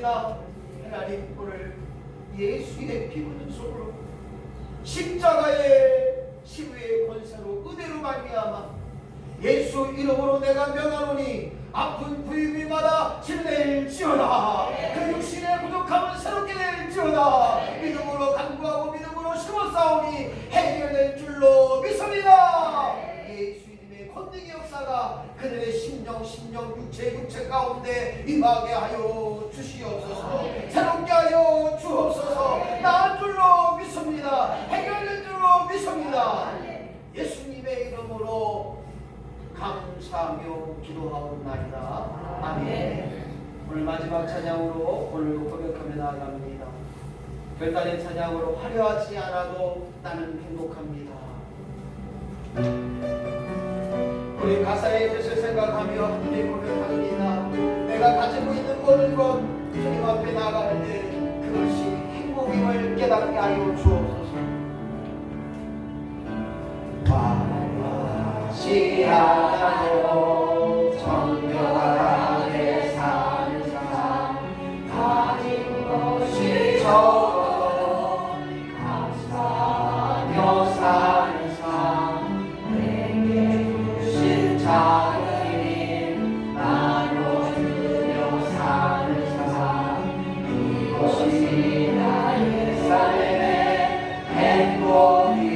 없습니다. 하나님 오늘 예수의 피 묻은 손으로 십자가의 치유의 권세로 은혜로 말미암아 예수 이름으로 내가 명하노니 아픈 부위마다 치료될지어다 그 육신의 부족함은 새롭게 될지어다 믿음으로 간구하고 믿음으로 심어싸우니 해결될 줄로 믿습니다 권능의 역사가 그들의 심령 심령 육체 육체 가운데 임하게 하여 주시옵소서. 새롭게 하여 주옵소서. 나은 줄로 믿습니다. 해결될 줄로 믿습니다. 예수님의 이름으로 감사하며 기도하옵나이다. 아멘. 오늘 마지막 찬양으로 오늘도 고백하며 나아갑니다. 별다른 찬양으로 화려하지 않아도 나는 행복합니다 우리 가사의 뜻을 생각하며 함께 고백합니다. 내가 가지고 있는 모든 것 주님 앞에 나갈 때 그것이 행복임을 깨닫게 하여 주옵소서. 않아 행복이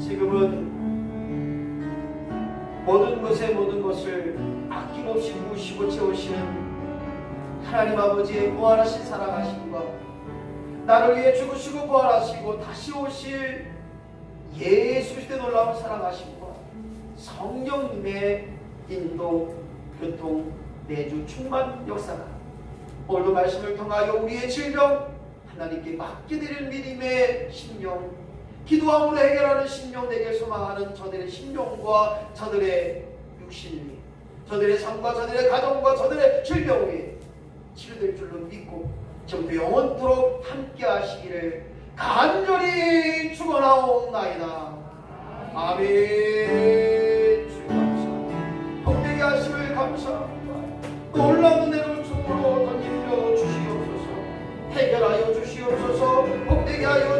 지금은 모든 것의 모든 것을 아낌없이 부으시고 채우시는 하나님 아버지의 무한하신 사랑하심과 나를 위해 죽으시고 부활하시고 다시 오실 예수 그리스도의 놀라운 사랑하심과 성령님의 인도, 교통, 내주, 충만 역사가 오늘도 말씀을 통하여 우리의 질병 하나님께 맡겨드리는 믿음의 심령 기도함으로 해결하는 심령 내게 소망하는 저들의 심령과 저들의 육신이 저들의 삶과 저들의 가정과 저들의 질병 위에 치료될 줄로 믿고 지금도 영원토록 함께 하시기를 간절히 축원하옵나이다. 아멘. 주 감사합니다 복되게 하심을 감사합니다. 놀라운 은혜를 주으로 던지려 주시옵소서. 해결하여 주시옵소서. 복되게 하여